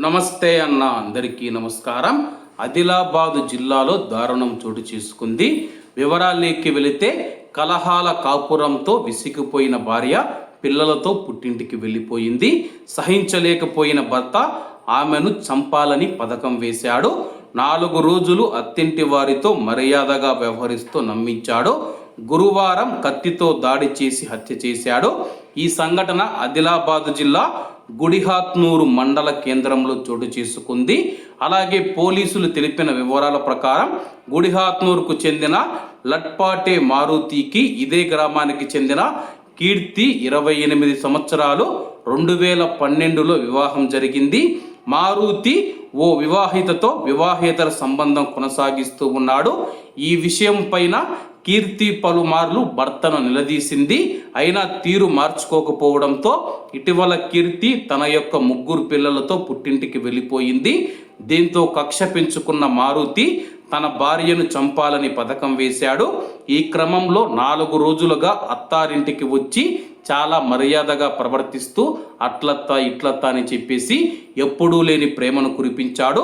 నమస్తే అన్న అందరికీ నమస్కారం. ఆదిలాబాదు జిల్లాలో దారుణం చోటు చేసుకుంది. వివరాల్లోకి వెళితే కలహాల కాపురంతో విసిగిపోయిన భార్య పిల్లలతో పుట్టింటికి వెళ్ళిపోయింది. సహించలేకపోయిన భర్త ఆమెను చంపాలని పథకం వేశాడు. నాలుగు రోజులు అత్తింటి వారితో మర్యాదగా వ్యవహరిస్తూ నమ్మించాడు. గురువారం కత్తితో దాడి చేసి హత్య చేశాడు. ఈ సంఘటన ఆదిలాబాదు జిల్లా గుడిహాత్నూరు మండల కేంద్రంలో చోటు చేసుకుంది. అలాగే పోలీసులు తెలిపిన వివరాల ప్రకారం గుడిహాత్నూరుకు చెందిన లట్పాటే మారుతికి ఇదే గ్రామానికి చెందిన కీర్తి ఇరవై ఎనిమిది సంవత్సరాలు రెండు వేల పన్నెండులో వివాహం జరిగింది. మారుతి ఓ వివాహితతో వివాహేతర సంబంధం కొనసాగిస్తూ ఉన్నాడు. ఈ విషయం పైన కీర్తి పలుమార్లు భర్తను నిలదీసింది. అయినా తీరు మార్చుకోకపోవడంతో ఇటీవల కీర్తి తన యొక్క ముగ్గురు పిల్లలతో పుట్టింటికి వెళ్ళిపోయింది. దీంతో కక్ష పెంచుకున్న మారుతి తన భార్యను చంపాలని పథకం వేశాడు. ఈ క్రమంలో నాలుగు రోజులుగా అత్తారింటికి వచ్చి చాలా మర్యాదగా ప్రవర్తిస్తూ అట్లత్తా ఇట్లత్తా అని చెప్పేసి ఎప్పుడూ లేని ప్రేమను కురిపించాడు.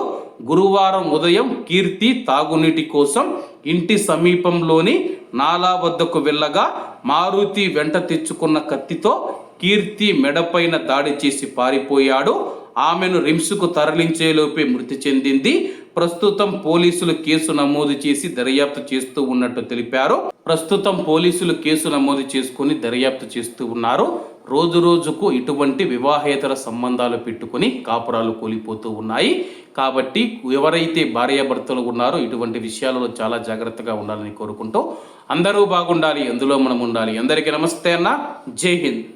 గురువారం ఉదయం కీర్తి తాగునీటి కోసం ఇంటి సమీపంలోని నాలా వద్దకు వెళ్ళగా మారుతి వెంట తెచ్చుకున్న కత్తితో కీర్తి మెడపైన దాడి చేసి పారిపోయాడు. ఆమెను రిమ్స్కు తరలించేలోపే మృతి చెందింది. ప్రస్తుతం పోలీసులు కేసు నమోదు చేసి దర్యాప్తు చేస్తూ ఉన్నట్టు తెలిపారు. ప్రస్తుతం పోలీసులు కేసు నమోదు చేసుకుని దర్యాప్తు చేస్తూ ఉన్నారు. రోజు రోజుకు ఇటువంటి వివాహేతర సంబంధాలు పెట్టుకుని కాపురాలు కూలిపోతూ ఉన్నాయి. కాబట్టి ఎవరైతే భార్యాభర్తలు ఉన్నారో ఇటువంటి విషయాలలో చాలా జాగ్రత్తగా ఉండాలని కోరుకుంటూ అందరూ బాగుండాలి అందులో మనం ఉండాలి. అందరికీ నమస్తే అన్న. జై హింద్.